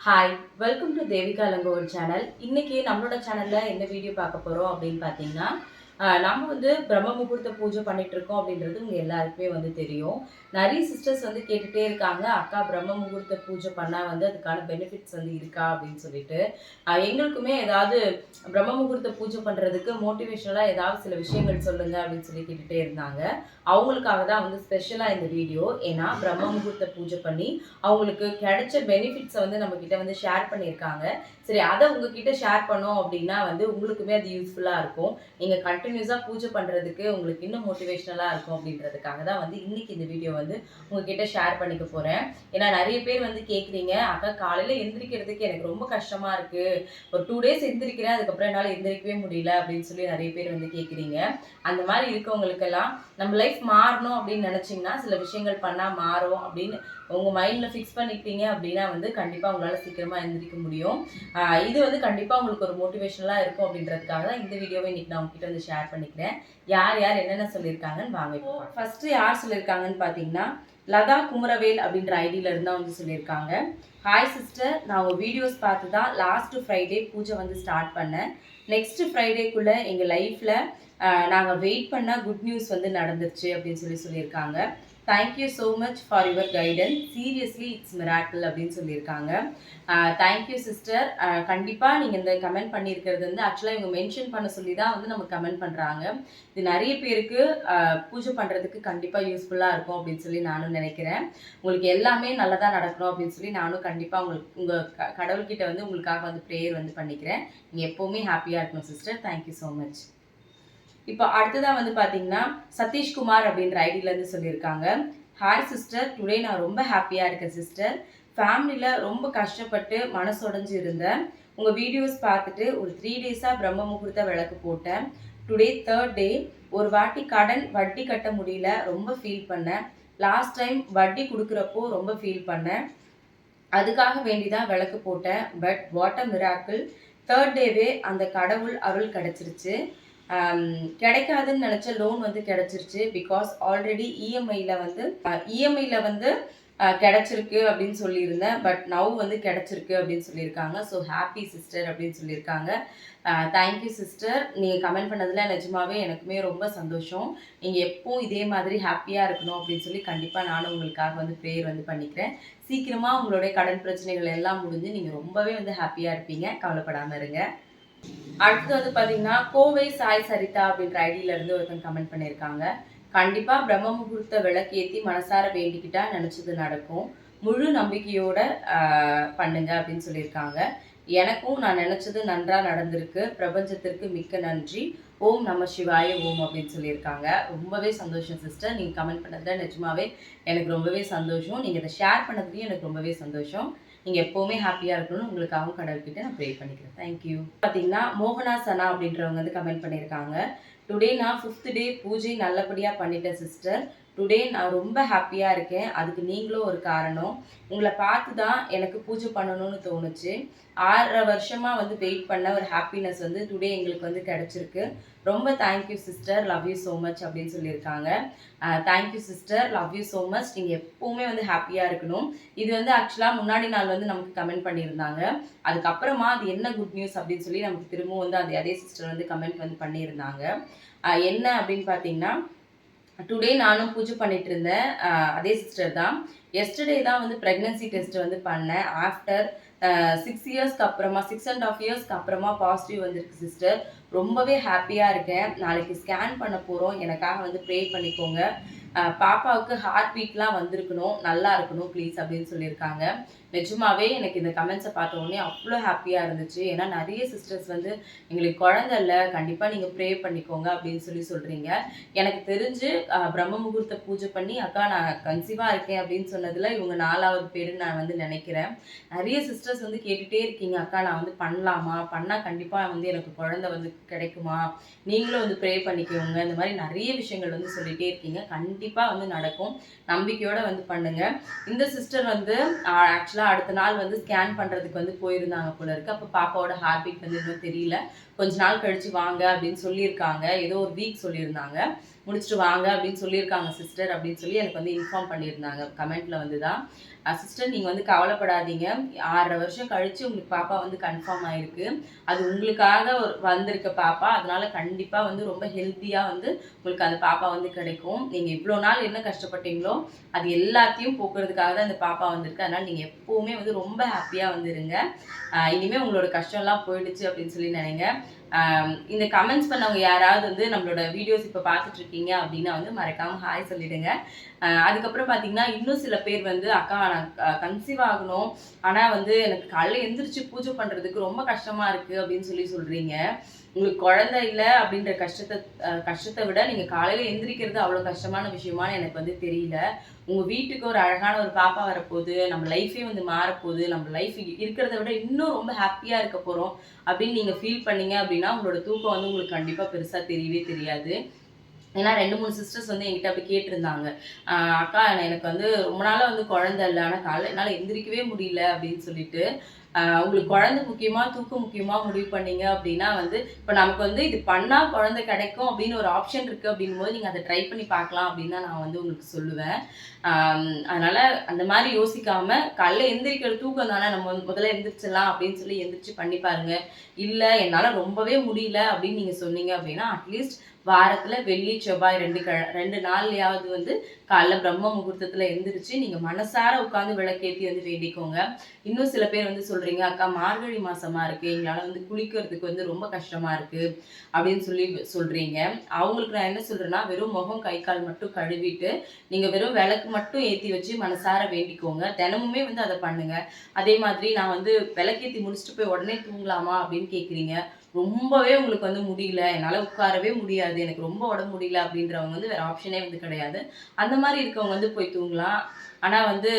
Hi welcome to Devika Elangovan channel இன்னைக்கு நம்மளோட சேனலில் என்ன வீடியோ பார்க்க போகிறோம் அப்படின்னு பார்த்தீங்கன்னா நம்ம வந்து பிரம்ம முகூர்த்த பூஜை பண்ணிட்டு இருக்கோம் அப்படின்றது உங்க எல்லாருக்குமே வந்து தெரியும். நிறைய சிஸ்டர்ஸ் வந்து கேட்டுட்டே இருக்காங்க அக்கா பிரம்ம முகூர்த்த பூஜை பண்ணா வந்து அதுக்கான பெனிஃபிட்ஸ் வந்து இருக்கா? அப்படின்னு சொல்லிட்டு. எங்களுக்குமே ஏதாவது பிரம்ம முகூர்த்த பூஜை பண்றதுக்கு மோட்டிவேஷனலா ஏதாவது சில விஷயங்கள் சொல்லுங்க அப்படின்னு சொல்லி கேட்டுட்டே இருந்தாங்க. அவங்களுக்காக தான் வந்து ஸ்பெஷலா இந்த வீடியோ ஏன்னா பிரம்ம முகூர்த்த பூஜை பண்ணி அவங்களுக்கு கிடைச்ச பெனிஃபிட்ஸை வந்து நம்ம கிட்ட வந்து ஷேர் பண்ணியிருக்காங்க. சரி அதை உங்ககிட்ட ஷேர் பண்ணோம் அப்படின்னா வந்து உங்களுக்குமே அது யூஸ்ஃபுல்லாக இருக்கும். நீங்கள் கண்டினியூஸாக பூஜை பண்ணுறதுக்கு உங்களுக்கு இன்னும் மோட்டிவேஷ்னலாக இருக்கும் அப்படின்றதுக்காக தான் வந்து இன்னைக்கு இந்த வீடியோ வந்து உங்ககிட்ட ஷேர் பண்ணிக்க போகிறேன் ஏன்னா நிறைய பேர் வந்து கேட்குறீங்க அக்கா காலையில் எந்திரிக்கிறதுக்கு எனக்கு ரொம்ப கஷ்டமாக இருக்குது ஒரு டூ டேஸ் எந்திரிக்கிறேன் அதுக்கப்புறம் என்னால் எந்திரிக்கவே முடியல அப்படின்னு சொல்லி நிறைய பேர் வந்து கேட்குறீங்க அந்த மாதிரி இருக்கவங்களுக்கெல்லாம் நம்ம லைஃப் மாறணும் அப்படின்னு நினச்சிங்கன்னா சில விஷயங்கள் பண்ணால் மாறும் அப்படின்னு உங்கள் மைண்டில் ஃபிக்ஸ் பண்ணிக்கிட்டீங்க அப்படின்னா வந்து கண்டிப்பாக உங்களால் சீக்கிரமாக எந்திரிக்க முடியும். இது வந்து கண்டிப்பாக உங்களுக்கு ஒரு மோட்டிவேஷனலாக இருக்கும் அப்படின்றதுக்காக தான் இந்த வீடியோவை இன்னைக்கு நான் உங்ககிட்ட வந்து ஷேர் பண்ணிக்கிறேன். யார் யார் என்னென்ன சொல்லியிருக்காங்கன்னு வாங்க ஃபஸ்ட்டு யார் சொல்லியிருக்காங்கன்னு பார்த்தீங்கன்னா லதா குமரவேல் அப்படின்ற ஐடியில இருந்தா வந்து சொல்லியிருக்காங்க. ஹாய் சிஸ்டர் நான் உங்கள் வீடியோஸ் பார்த்து தான் லாஸ்ட் ஃப்ரைடே பூஜை வந்து ஸ்டார்ட் பண்ணேன். நெக்ஸ்ட் ஃப்ரைடேக்குள்ளே எங்கள் லைஃப்பில் நாங்கள் வெயிட் பண்ண குட் நியூஸ் வந்து நடந்துருச்சு அப்படின்னு சொல்லி சொல்லியிருக்காங்க. Thank you so much for your guidance seriously it's miracle அப்படின்னு சொல்லியிருக்காங்க. தேங்க்யூ சிஸ்டர் கண்டிப்பாக நீங்கள் இந்த கமெண்ட் பண்ணியிருக்கிறது வந்து ஆக்சுவலாக இவங்க மென்ஷன் பண்ண சொல்லி தான் வந்து நம்ம கமெண்ட் பண்ணுறாங்க இது நிறைய பேருக்கு பூஜை பண்ணுறதுக்கு கண்டிப்பாக யூஸ்ஃபுல்லாக இருக்கும் அப்படின்னு சொல்லி நானும் நினைக்கிறேன். உங்களுக்கு எல்லாமே நல்லதாக நடக்கணும் அப்படின்னு சொல்லி நானும் கண்டிப்பாக உங்களுக்கு உங்கள் க கடவுள்கிட்ட வந்து உங்களுக்காக வந்து ப்ரேயர் வந்து பண்ணிக்கிறேன். நீங்கள் எப்போவுமே ஹாப்பியாக இருக்கணும் சிஸ்டர் தேங்க்யூ ஸோ மச் இப்போ அடுத்ததாக வந்து பார்த்தீங்கன்னா சதீஷ்குமார் அப்படின்ற ஐடியிலேருந்து சொல்லியிருக்காங்க. ஹாய் சிஸ்டர் டுடே நான் ரொம்ப ஹாப்பியாக இருக்கேன் சிஸ்டர் ஃபேமிலியில் ரொம்ப கஷ்டப்பட்டு மனசுடைஞ்சு இருந்தேன். உங்கள் வீடியோஸ் பார்த்துட்டு ஒரு த்ரீ டேஸாக பிரம்ம முகூர்த்த விளக்கு போட்டேன். டுடே தேர்ட் டே ஒரு வாட்டி கடன் வட்டி கட்ட முடியல. ரொம்ப ஃபீல் பண்ணேன். லாஸ்ட் டைம் வட்டி கொடுக்குறப்போ ரொம்ப ஃபீல் பண்ணேன். அதுக்காக வேண்டி தான் விளக்கு போட்டேன். But what a miracle third டேவே அந்த கடவுள் அருள் கிடச்சிருச்சு. கிடைக்காதுன்னு நினச்ச லோன் வந்து கிடைச்சிருச்சு. பிகாஸ் ஆல்ரெடி இஎம்ஐயில் வந்து இஎம்ஐயில் வந்து கிடச்சிருக்கு கிடைச்சிருக்கு அப்படின்னு சொல்லியிருந்தேன். பட் நவ் வந்து கிடைச்சிருக்கு அப்படின்னு சொல்லியிருக்காங்க. ஸோ ஹாப்பி சிஸ்டர் அப்படின்னு சொல்லியிருக்காங்க. தேங்க்யூ சிஸ்டர் நீங்கள் கமெண்ட் பண்ணதில் நிஜமாவே எனக்குமே ரொம்ப சந்தோஷம். நீங்கள் எப்போவும் இதே மாதிரி ஹாப்பியாக இருக்கணும் அப்படின்னு சொல்லி கண்டிப்பாக நானும் உங்களுக்காக வந்து ப்ரேயர் வந்து பண்ணிக்கிறேன். சீக்கிரமாக உங்களுடைய கடன் பிரச்சனைகள் எல்லாம் முடிஞ்சு நீங்கள் ரொம்பவே வந்து ஹாப்பியாக இருப்பீங்க. கவலைப்படாமல் இருங்க. அடுத்தது வந்து பார்த்தீங்கன்னா கோவை சாய் சரிதா அப்படின்ற ஐடியில இருந்து ஒருத்தன் கமெண்ட் பண்ணியிருக்காங்க. கண்டிப்பா பிரம்ம முகூர்த்த விளக்கேத்தி மனசார வேண்டிக்கிட்டா நினைச்சது நடக்கும். முழு நம்பிக்கையோட பண்ணுங்க அப்படின்னு சொல்லியிருக்காங்க. எனக்கும் நான் நினைச்சது நன்றா நடந்திருக்கு. பிரபஞ்சத்திற்கு மிக்க நன்றி. ஓம் நம சிவாய ஓம் அப்படின்னு சொல்லியிருக்காங்க. ரொம்பவே சந்தோஷம் சிஸ்டர் நீங்கள் கமெண்ட் பண்ணதுல நிஜமாவே எனக்கு ரொம்பவே சந்தோஷம். நீங்கள் இதை ஷேர் பண்ணதுலையும் எனக்கு ரொம்பவே சந்தோஷம். நீங்கள் எப்போவுமே ஹாப்பியாக இருக்கணும்னு உங்களுக்காகவும் கடவுள்கிட்ட நான் ப்ரே பண்ணிக்கிறேன். தேங்க்யூ பார்த்தீங்கன்னா மோகனா சனா அப்படின்றவங்க வந்து கமெண்ட் பண்ணியிருக்காங்க. டுடே நான் ஃபிஃப்த் டே பூஜை நல்லபடியாக பண்ணிட்டேன் சிஸ்டர் டுடே நான் ரொம்ப ஹாப்பியாக இருக்கேன். அதுக்கு நீங்களும் ஒரு காரணம். உங்களை பார்த்து தான் எனக்கு பூஜை பண்ணணும்னு தோணுச்சு. ஆறரை வருஷமாக வந்து வெயிட் பண்ண ஒரு ஹாப்பினஸ் வந்து டுடே எங்களுக்கு வந்து கிடச்சிருக்கு. ரொம்ப thank you sister love you so much அப்படின்னு சொல்லியிருக்காங்க. Thank you sister love you so much நீங்கள் எப்போவுமே வந்து ஹாப்பியாக இருக்கணும். இது வந்து ஆக்சுவலாக முன்னாடி நாள் வந்து நமக்கு கமெண்ட் பண்ணியிருந்தாங்க. அதுக்கப்புறமா அது என்ன குட் நியூஸ் அப்படின்னு சொல்லி நமக்கு திரும்பவும் வந்து அது அதே சிஸ்டர் வந்து கமெண்ட் வந்து பண்ணியிருந்தாங்க. என்ன அப்படின்னு பார்த்தீங்கன்னா டுடே நானும் பூஜை பண்ணிட்டு இருந்தேன். அதே சிஸ்டர் தான். எஸ்டர்டே தான் வந்து ப்ரெக்னன்சி டெஸ்ட் வந்து பண்ணேன். ஆஃப்டர் சிக்ஸ் இயர்ஸ்க்கு அப்புறமா சிக்ஸ் அண்ட் ஆஃப் இயர்ஸ்க்கு அப்புறமா பாசிட்டிவ் வந்திருக்கு சிஸ்டர் ரொம்பவே ஹாப்பியாக இருக்கேன். நாளைக்கு ஸ்கேன் பண்ண போகிறோம் எனக்காக வந்து ப்ரே பண்ணிக்கோங்க. பாப்பாவுக்கு ஹார்ட் பீட்லாம் வந்திருக்கணும் நல்லா இருக்கணும் ப்ளீஸ் அப்படின்னு சொல்லியிருக்காங்க. நிஜமாவே எனக்கு இந்த கமெண்ட்ஸை பார்த்த உடனே அவ்வளோ ஹாப்பியாக இருந்துச்சு. ஏன்னா நிறைய சிஸ்டர்ஸ் வந்து எங்களுக்கு குழந்த இல்லை கண்டிப்பாக நீங்கள் ப்ரே பண்ணிக்கோங்க அப்படின்னு சொல்லி சொல்கிறீங்க எனக்கு தெரிஞ்சு பிரம்ம முகூர்த்த பூஜை பண்ணி அக்கா நான் கன்சீவாக இருக்கேன் அப்படின்னு சொன்னதில் இவங்க நாலாவது பேருன்னு நான் வந்து நினைக்கிறேன். நிறைய சிஸ்டர்ஸ் வந்து கேட்டுகிட்டே இருக்கீங்க. அக்கா நான் வந்து பண்ணலாமா? பண்ணால் கண்டிப்பாக வந்து எனக்கு குழந்தை வந்து கிடைக்குமா? நீங்களும் வந்து ப்ரே பண்ணிக்கோங்க. இந்த மாதிரி நிறைய விஷயங்கள் வந்து சொல்லிகிட்டே இருக்கீங்க. கண்டிப்பாக கண்டிப்பாக வந்து நடக்கும். நம்பிக்கையோடு வந்து பண்ணுங்கள் இந்த சிஸ்டர் வந்து ஆக்சுவலாக அடுத்த நாள் வந்து ஸ்கேன் பண்ணுறதுக்கு வந்து போயிருந்தாங்க போல இருக்குது அப்போ பாப்பாவோட ஹார்ட் பீட் வந்து இன்னும் தெரியல. கொஞ்ச நாள் கழித்து வாங்க அப்படின்னு சொல்லியிருக்காங்க. ஏதோ ஒரு வீக் சொல்லியிருந்தாங்க. முடிச்சுட்டு வாங்க அப்படின்னு சொல்லியிருக்காங்க சிஸ்டர் அப்படின்னு சொல்லி எனக்கு வந்து இன்ஃபார்ம் பண்ணியிருந்தாங்க. கமெண்ட்டில் வந்து தான் சிஸ்டர் நீங்கள் வந்து கவலைப்படாதீங்க. ஆறரை வருஷம் கழித்து உங்களுக்கு பாப்பா வந்து கன்ஃபார்ம் ஆகிருக்கு அது உங்களுக்காக ஒரு வந்திருக்க பாப்பா. அதனால கண்டிப்பாக வந்து ரொம்ப ஹெல்த்தியாக வந்து உங்களுக்கு அந்த பாப்பா வந்து கிடைக்கும். நீங்கள் இவ்வளோ நாள் என்ன கஷ்டப்பட்டீங்களோ அது எல்லாத்தையும் போக்குறதுக்காக தான் அந்த பாப்பா வந்திருக்கு. அதனால் நீங்கள் எப்போவுமே வந்து ரொம்ப ஹாப்பியாக வந்துருங்க இனிமேல் உங்களோட கஷ்டம்லாம் போயிடுச்சு அப்படின்னு சொல்லி நினைங்க. இந்த கமெண்ட்ஸ் பண்ணவங்க யாராவது வந்து நம்மளோட வீடியோஸ் இப்போ பார்த்துட்டு இருக்கீங்க அப்படின்னா வந்து மறக்காம ஹாய் சொல்லிடுங்க. அதுக்கப்புறம் பார்த்தீங்கன்னா இன்னும் சில பேர் வந்து அக்கா நான் கன்சீவ் ஆகணும். ஆனால் வந்து எனக்கு காலையில் எந்திரிச்சு பூஜை பண்ணுறதுக்கு ரொம்ப கஷ்டமா இருக்கு அப்படின்னு சொல்லி சொல்றீங்க. உங்களுக்கு குழந்தை இல்லை அப்படின்ற கஷ்டத்தை கஷ்டத்தை விட நீங்கள் காலையில் எந்திரிக்கிறது அவ்வளோ கஷ்டமான விஷயமான்னு எனக்கு வந்து தெரியல. உங்கள் வீட்டுக்கு ஒரு அழகான ஒரு பாப்பா வரப்போகுது நம்ம லைஃபே வந்து மாறப்போகுது நம்ம லைஃப் இருக்கிறத விட இன்னும் ரொம்ப ஹாப்பியாக இருக்க போகிறோம் அப்படின்னு நீங்கள் ஃபீல் பண்ணீங்க அப்படின்னா உங்களோட தூக்கம் வந்து உங்களுக்கு கண்டிப்பாக பெருசாக தெரியவே தெரியாது. ஏன்னா ரெண்டு மூணு சிஸ்டர்ஸ் வந்து என்கிட்ட அப்படி கேட்டிருந்தாங்க. அக்கா எனக்கு வந்து ரொம்ப நாளாக வந்து குழந்தை இல்லை ஆனால் காலைல என்னால் எந்திரிக்கவே முடியல அப்படின்னு சொல்லிட்டு உங்களுக்கு குழந்தை முக்கியமா தூக்கம் முக்கியமா முடிவு பண்ணீங்க அப்படின்னா வந்து இப்போ நமக்கு வந்து இது பண்ணா குழந்தை கிடைக்கும் அப்படின்னு ஒரு ஆப்ஷன் இருக்கு அப்படின்னும் போது நீங்க அதை ட்ரை பண்ணி பார்க்கலாம் அப்படின்னு தான் நான் வந்து உங்களுக்கு சொல்லுவேன். அதனால அந்த மாதிரி யோசிக்காம காலைல எந்திரிக்கிற தூக்கம் தானே நம்ம முதல்ல எந்திரிச்சிடலாம் அப்படின்னு சொல்லி எந்திரிச்சு பண்ணி பாருங்க. இல்லை என்னால் ரொம்பவே முடியல அப்படின்னு நீங்கள் சொன்னீங்க அப்படின்னா அட்லீஸ்ட் வாரத்தில் வெள்ளி செவ்வாய் ரெண்டு க ரெண்டு நாள்லையாவது வந்து காலைல பிரம்ம முகூர்த்தத்தில் எழுந்திரிச்சு நீங்கள் மனசார உட்காந்து விளக்கேற்றி வந்து வேண்டிக்கோங்க. இன்னும் சில பேர் வந்து சொல்கிறீங்க அக்கா மார்கழி மாதமாக இருக்குது எங்களால் வந்து குளிக்கிறதுக்கு வந்து ரொம்ப கஷ்டமாக இருக்குது அப்படின்னு சொல்லி சொல்கிறீங்க அவங்களுக்கு நான் என்ன சொல்கிறேன்னா வெறும் முகம் கை கால் மட்டும் கழுவிட்டு நீங்கள் வெறும் விளக்கு மட்டும் ஏற்றி வச்சு மனசார வேண்டிக்கோங்க. தினமுமே வந்து அதை பண்ணுங்கள் அதே மாதிரி நான் வந்து விளக்கேற்றி முடிச்சுட்டு போய் உடனே தூங்கலாமா அப்படின்னு கேட்குறீங்க ரொம்பவே உங்களுக்கு வந்து முடியல. என்னால் உட்காரவே முடியாது. எனக்கு ரொம்ப உடம்பு முடியல அப்படின்றவங்க வந்து வேறு ஆப்ஷனே வந்து கிடையாது. அந்த மாதிரி இருக்கவங்க வந்து போய் தூங்கலாம். ஆனால் வந்து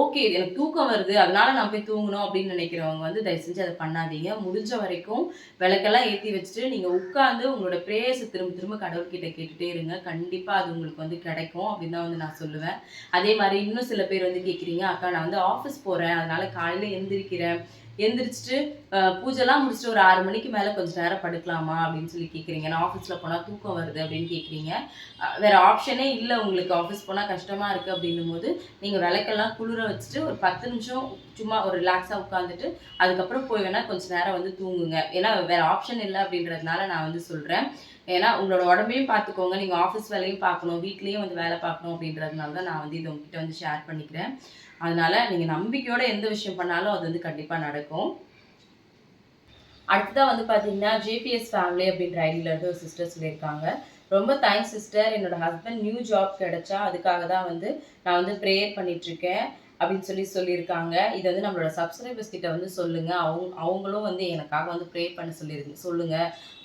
ஓகே எனக்கு தூக்கம் வருது. அதனால நான் போய் தூங்கணும் அப்படின்னு நினைக்கிறவங்க வந்து தயவு செஞ்சு அதை பண்ணாதீங்க. முடிஞ்ச வரைக்கும் விளக்கெல்லாம் ஏற்றி வச்சுட்டு நீங்கள் உட்காந்து உங்களோட ப்ரேயர்ஸை திரும்ப திரும்ப கடவுள்கிட்ட கேட்டுகிட்டே இருங்க. கண்டிப்பாக அது உங்களுக்கு வந்து கிடைக்கும் அப்படின்னு தான் வந்து நான் சொல்லுவேன். அதே மாதிரி இன்னும் சில பேர் வந்து கேட்குறீங்க அக்கா நான் வந்து ஆஃபீஸ் போகிறேன் அதனால காலையில் எந்திரிக்கிறேன். எந்திரிச்சிட்டு பூஜைலாம் முடிச்சுட்டு ஒரு ஆறு மணிக்கு மேலே கொஞ்சம் நேரம் படுக்கலாமா அப்படின்னு சொல்லி கேட்குறீங்க நான் ஆஃபீஸில் போனால் தூக்கம் வருது அப்படின்னு கேட்குறீங்க வேற ஆப்ஷனே இல்லை உங்களுக்கு ஆஃபீஸ் போனால் கஷ்டமாக இருக்குது அப்படின்னும் போது நீங்கள் விளக்கெல்லாம் குளிர வச்சுட்டு ஒரு பத்து நிமிஷம் சும்மா ஒரு ரிலாக்ஸாக உட்காந்துட்டு அதுக்கப்புறம் போய் வேணால் கொஞ்சம் நேரம் வந்து தூங்குங்க. ஏன்னா வேற ஆப்ஷன் இல்லை அப்படின்றதுனால நான் வந்து சொல்கிறேன் ஏன்னா உங்களோட உடம்பையும் பார்த்துக்கோங்க நீங்கள் ஆஃபீஸ் வேலையும் பார்க்கணும் வீட்லேயும் வந்து வேலை பார்க்கணும் அப்படின்றதுனால தான் நான் வந்து இது உங்ககிட்ட வந்து ஷேர் பண்ணிக்கிறேன். அதனால நீங்கள் நம்பிக்கையோட எந்த விஷயம் பண்ணாலும் அது வந்து கண்டிப்பாக நடக்கும். அடுத்ததாக வந்து பார்த்தீங்கன்னா ஜேபிஎஸ் ஃபேமிலி அப்படின்ற ஐடியில் இருந்து ஒரு சிஸ்டர் சொல்லியிருக்காங்க. ரொம்ப தேங்க்ஸ் சிஸ்டர் என்னோட ஹஸ்பண்ட் நியூ ஜாப் கிடைச்சா அதுக்காக தான் வந்து நான் வந்து ப்ரேயர் பண்ணிகிட்ருக்கேன் அப்படின்னு சொல்லி சொல்லியிருக்காங்க. இதை வந்து நம்மளோட சப்ஸ்கிரைபர்ஸ் கிட்ட வந்து சொல்லுங்க. அவங்க அவங்களும் வந்து எனக்காக வந்து ப்ரே பண்ண சொல்லியிருக்கு சொல்லுங்க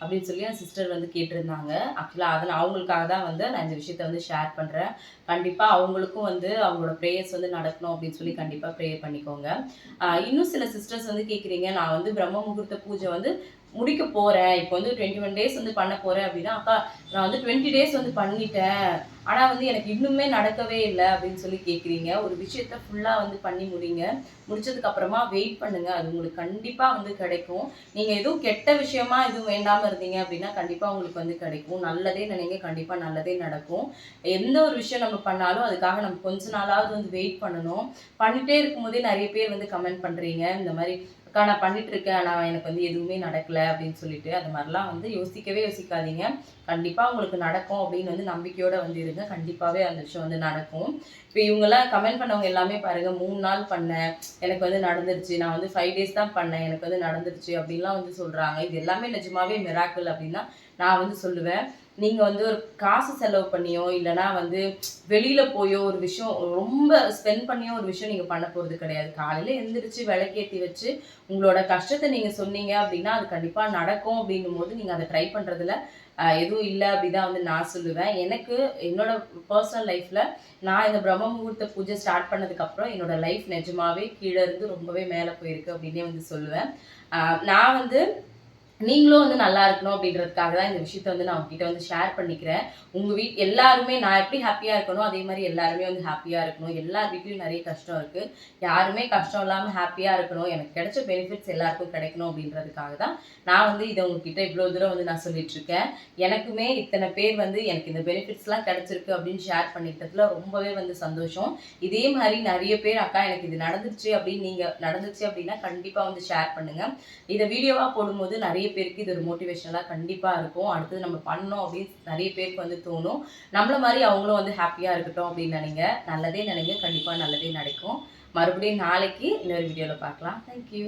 அப்படின்னு சொல்லி என் சிஸ்டர் வந்து கேட்டிருந்தாங்க. ஆக்சுவலாக அதை நான் அவங்களுக்காக தான் வந்து நான் இந்த விஷயத்த வந்து ஷேர் பண்ணுறேன் கண்டிப்பாக அவங்களுக்கும் வந்து அவங்களோட ப்ரேயர்ஸ் வந்து நடக்கணும் அப்படின்னு சொல்லி கண்டிப்பாக ப்ரேயர் பண்ணிக்கோங்க. இன்னும் சில சிஸ்டர்ஸ் வந்து கேட்குறீங்க நான் வந்து பிரம்ம முகூர்த்த பூஜை வந்து முடிக்க போகிறேன் இப்போ வந்து டுவெண்ட்டி ஒன் டேஸ் வந்து பண்ண போகிறேன் அப்படின்னா அக்கா நான் வந்து டுவெண்ட்டி டேஸ் வந்து பண்ணிட்டேன். ஆனால் வந்து எனக்கு இன்னுமே நடக்கவே இல்லை அப்படின்னு சொல்லி கேட்குறீங்க ஒரு விஷயத்த ஃபுல்லாக வந்து பண்ணி முடிங்க. முடிச்சதுக்கப்புறமா வெயிட் பண்ணுங்கள் அது உங்களுக்கு கண்டிப்பாக வந்து கிடைக்கும். நீங்கள் எதுவும் கெட்ட விஷயமா எதுவும் வேண்டாமல் இருந்தீங்க அப்படின்னா கண்டிப்பாக உங்களுக்கு வந்து கிடைக்கும். நல்லதே நினைங்க. கண்டிப்பாக நல்லதே நடக்கும். எந்த ஒரு விஷயம் நம்ம பண்ணாலும் அதுக்காக நம்ம கொஞ்ச நாளாவது வந்து வெயிட் பண்ணணும். பண்ணிட்டே இருக்கும்போதே நிறைய பேர் வந்து கமெண்ட் பண்ணுறீங்க இந்த மாதிரி அக்கா நான் பண்ணிட்டு இருக்கேன் ஆனால் எனக்கு வந்து எதுவுமே நடக்கல அப்படின்னு சொல்லிட்டு அது மாதிரிலாம் வந்து யோசிக்கவே யோசிக்காதீங்க. கண்டிப்பாக உங்களுக்கு நடக்கும் அப்படின்னு வந்து நம்பிக்கையோட வந்து இருங்க. கண்டிப்பாகவே அந்த விஷயம் வந்து நடக்கும். இப்போ இவங்கெல்லாம் கமெண்ட் பண்ணவங்க எல்லாமே பாருங்க மூணு நாள் பண்ணேன் எனக்கு வந்து நடந்துருச்சு நான் வந்து ஃபைவ் டேஸ் தான் பண்ணேன் எனக்கு வந்து நடந்துருச்சு அப்படின்லாம் வந்து சொல்றாங்க. இது எல்லாமே நிஜமாவே மிராக்கிள் அப்படின்னா நான் வந்து சொல்லுவேன். நீங்க வந்து ஒரு காசு செலவு பண்ணியோ இல்லைன்னா வந்து வெளியில போயோ ஒரு விஷயம் ரொம்ப ஸ்பெண்ட் பண்ணியோ ஒரு விஷயம் நீங்க பண்ண போறது கிடையாது. காலையில எழுந்திரிச்சு விளக்கேத்தி வச்சு உங்களோட கஷ்டத்தை நீங்க சொன்னீங்க அப்படின்னா அது கண்டிப்பா நடக்கும் அப்படின்னும் போது நீங்க அதை ட்ரை பண்றதுல எதுவும் இல்லை அப்படிதான் வந்து நான் சொல்லுவேன். எனக்கு என்னோட பர்சனல் லைஃப்ல நான் இந்த பிரம்ம முகூர்த்த பூஜை ஸ்டார்ட் பண்ணதுக்கு அப்புறம் என்னோட லைஃப் நிஜமாவே கீழே இருந்து ரொம்பவே மேலே போயிருக்கு அப்படின்னே வந்து சொல்லுவேன். நான் வந்து நீங்களும் வந்து நல்லா இருக்கணும் அப்படின்றதுக்காக தான் இந்த விஷயத்த வந்து நான் உங்ககிட்ட வந்து ஷேர் பண்ணிக்கிறேன். உங்கள் வீட் எல்லாருமே நான் எப்படி ஹாப்பியாக இருக்கணும் அதே மாதிரி எல்லாருமே வந்து ஹாப்பியாக இருக்கணும். எல்லார் வீட்லேயும் நிறைய கஷ்டம் இருக்குது யாருமே கஷ்டம் இல்லாமல் ஹாப்பியாக இருக்கணும். எனக்கு கிடைச்ச பெனிஃபிட்ஸ் எல்லாருக்கும் கிடைக்கணும் அப்படின்றதுக்காக தான் நான் வந்து இதை உங்ககிட்ட இவ்வளோ தூரம் வந்து நான் சொல்லிட்டு இருக்கேன். எனக்குமே இத்தனை பேர் வந்து எனக்கு இந்த பெனிஃபிட்ஸ்லாம் கிடைச்சிருக்கு அப்படின்னு ஷேர் பண்ணிக்கிட்டதுல ரொம்பவே வந்து சந்தோஷம். இதே மாதிரி நிறைய பேர் அக்கா எனக்கு இது நடந்துச்சு அப்படின்னு நீங்கள் நடந்துச்சு அப்படின்னா கண்டிப்பாக வந்து ஷேர் பண்ணுங்கள் இதை வீடியோவாக போடும்போது நிறைய பேருக்கு இது ஒரு மோட்டிவேஷனலாக கண்டிப்பாக இருக்கும். அடுத்தது நம்ம பண்ணோம் அப்படின்னு நிறைய பேருக்கு வந்து தோணும். நம்மள மாதிரி அவங்களும் வந்து ஹாப்பியாக இருக்கட்டும் அப்படின்னு நினைங்க. நல்லதே நினைங்க. கண்டிப்பாக நல்லதே நடக்கும். மறுபடியும் நாளைக்கு இன்னொரு வீடியோவில் பார்க்கலாம். தேங்க்யூ